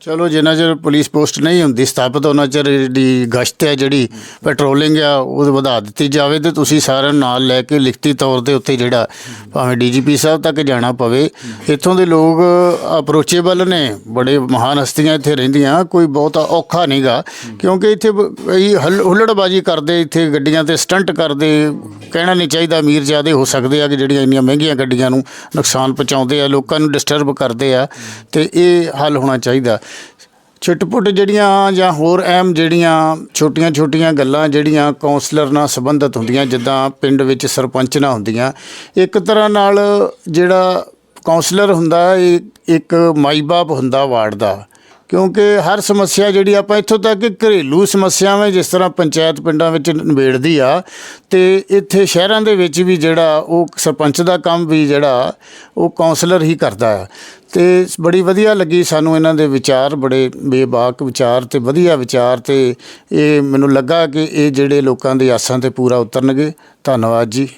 ਚਲੋ, ਜਿੰਨਾ ਚਿਰ ਪੁਲਿਸ ਪੋਸਟ ਨਹੀਂ ਹੁੰਦੀ, ਸਥਾਪਿਤ ਉਹਨਾਂ ਚਿਰ ਜਿਹੜੀ ਗਸ਼ਤ ਹੈ, ਜਿਹੜੀ ਪੈਟਰੋਲਿੰਗ ਆ, ਉਹ ਵਧਾ ਦਿੱਤੀ ਜਾਵੇ ਤੇ ਤੁਸੀਂ ਸਾਰਿਆਂ ਨੂੰ ਨਾਲ ਲੈ ਕੇ ਲਿਖਤੀ ਤੌਰ ਤੇ ਉੱਥੇ ਜਿਹੜਾ ਭਾਵੇਂ ਡੀਜੀਪੀ ਸਾਹਿਬ ਤੱਕ ਜਾਣਾ ਪਵੇ। ਇੱਥੋਂ ਦੇ ਲੋਕ ਅਪਰੋਚੇਬਲ ਨੇ, ਬੜੇ ਮਹਾਨ ਹਸਤੀਆਂ ਇੱਥੇ ਰਹਿੰਦੀਆਂ, ਕੋਈ ਬਹੁਤਾ ਔਖਾ ਨਹੀਂਗਾ, ਕਿਉਂਕਿ ਇੱਥੇ ਬ- ਹੱਲ- ਹੁੱਲੜਬਾਜੀ ਕਰਦੇ, ਇੱਥੇ ਗੱਡੀਆਂ ਤੇ ਸਟੰਟ ਕਰਦੇ, ਕਹਿਣਾ ਨਹੀਂ ਚਾਹੀਦਾ ਅਮੀਰ ਜ਼ਿਆਦੇ ਹੋ ਸਕਦੇ ਆ ਕਿ ਜਿਹੜੀਆਂ ਇੰਨੀਆਂ ਮਹਿੰਗੀਆਂ ਗੱਡੀਆਂ ਨੂੰ ਨੁਕਸਾਨ ਪਹੁੰਚਾਉਂਦੇ ਆ, ਲੋਕਾਂ ਨੂੰ ਡਿਸਟਰਬ ਕਰਦੇ ਆ, ਤੇ ਇਹ ਹੱਲ ਹੋਣਾ ਚਾਹੀਦਾ। ਛਿਟਪੁਟ ਜਿਹੜੀਆਂ ਜਾਂ ਹੋਰ ਅਹਿਮ ਜਿਹੜੀਆਂ ਛੋਟੀਆਂ-ਛੋਟੀਆਂ ਗੱਲਾਂ ਜਿਹੜੀਆਂ ਕਾਉਂਸਲਰ ਨਾਲ ਸੰਬੰਧਿਤ ਹੁੰਦੀਆਂ, ਜਿੱਦਾਂ ਪਿੰਡ ਵਿੱਚ ਸਰਪੰਚ ਨਾਲ ਹੁੰਦੀਆਂ, ਇੱਕ ਤਰ੍ਹਾਂ ਨਾਲ ਜਿਹੜਾ ਕਾਉਂਸਲਰ ਹੁੰਦਾ, ਇਹ ਇੱਕ ਮਾਈ-ਬਾਪ ਹੁੰਦਾ ਵਾਰਡ ਦਾ। ਕਿਉਂਕਿ ਹਰ ਸਮੱਸਿਆ ਜਿਹੜੀ ਆਪਾਂ ਇੱਥੋਂ ਤੱਕ ਕਿ ਘਰੇਲੂ ਸਮੱਸਿਆਵਾਂ ਜਿਸ ਤਰ੍ਹਾਂ ਪੰਚਾਇਤ ਪਿੰਡਾਂ ਵਿੱਚ ਨਿਬੇੜਦੀ ਆ, ਤੇ ਇੱਥੇ ਸ਼ਹਿਰਾਂ ਦੇ ਵਿੱਚ ਵੀ ਜਿਹੜਾ ਉਹ ਸਰਪੰਚ ਦਾ ਕੰਮ ਵੀ ਜਿਹੜਾ, ਉਹ ਕਾਉਂਸਲਰ ਹੀ ਕਰਦਾ ਆ। ਤੇ ਬੜੀ ਵਧੀਆ ਲੱਗੀ ਸਾਨੂੰ ਇਹਨਾਂ ਦੇ ਵਿਚਾਰ, ਬੜੇ ਬੇਬਾਕ ਵਿਚਾਰ ਤੇ ਵਧੀਆ ਵਿਚਾਰ ਤੇ ਇਹ ਮੈਨੂੰ ਲੱਗਾ ਕਿ ਇਹ ਜਿਹੜੇ ਲੋਕਾਂ ਦੀ ਆਸਾਂ ਤੇ ਪੂਰਾ ਉਤਰਨਗੇ। ਧੰਨਵਾਦ ਜੀ।